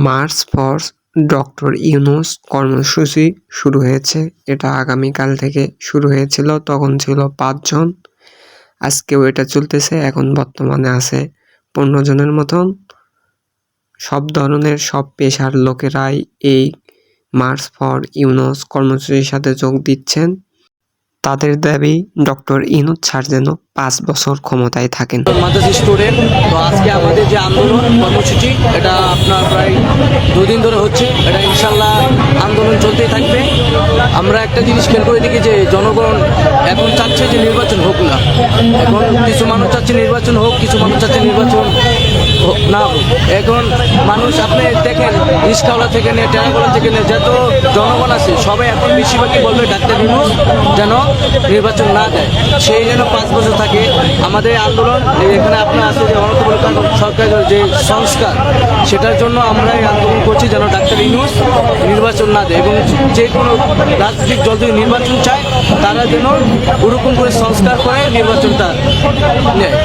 March for doctor Yunus কর্মসূচি শুরু হয়েছে। এটা আগামীকাল থেকে শুরু হয়েছিল, তখন ছিল পাঁচজন আজকেও এটা চলতেছে, এখন বর্তমানে আছে পনেরো জনের মতন। সব ধরনের, সব পেশার লোকেরাই এই মার্চ ফর ইউনুস কর্মসূচির সাথে যোগ দিচ্ছেন। তাদের দাবি, ডক্টর ইনুস স্যার যেন পাঁচ বছর ক্ষমতায় থাকেন। মাদ্রাসা স্টুডেন্ট, তো আজকে আমাদের যে আন্দোলন, কর্মসূচি, এটা আপনার প্রায় দুদিন ধরে হচ্ছে। এটা ইনশাল্লাহ আন্দোলন চলতেই থাকবে। আমরা একটা জিনিস খেয়াল করে দেখি যে জনগণ এখন চাচ্ছে যে নির্বাচন হোক না। এখন কিছু মানুষ চাচ্ছে নির্বাচন হোক, কিছু মানুষ চাচ্ছে নির্বাচন না এখন মানুষ, আপনি দেখেন রিস্কাওয়ালা থেকে নিয়ে, টেরাগোলা থেকে নিয়ে যত জনগণ আছে, সবাই এখন বেশিরভাগই বলবে, ডাক্তার ইউনুস, যেন নির্বাচন না দেয়। সেই যেন পাঁচ বছর থাকে। আমাদের আন্দোলন এখানে আপনার আছে যে অনন্তবল সরকারের যে সংস্কার, সেটার জন্য আমরা এই আন্দোলন করছি, যেন ডাক্তার ইউনুস নির্বাচন না দেয়। এবং যে কোনো রাজনৈতিক দল যদি নির্বাচন চায়, তারা যেন ওরকম করে সংস্কার করে নির্বাচনটা নেয়।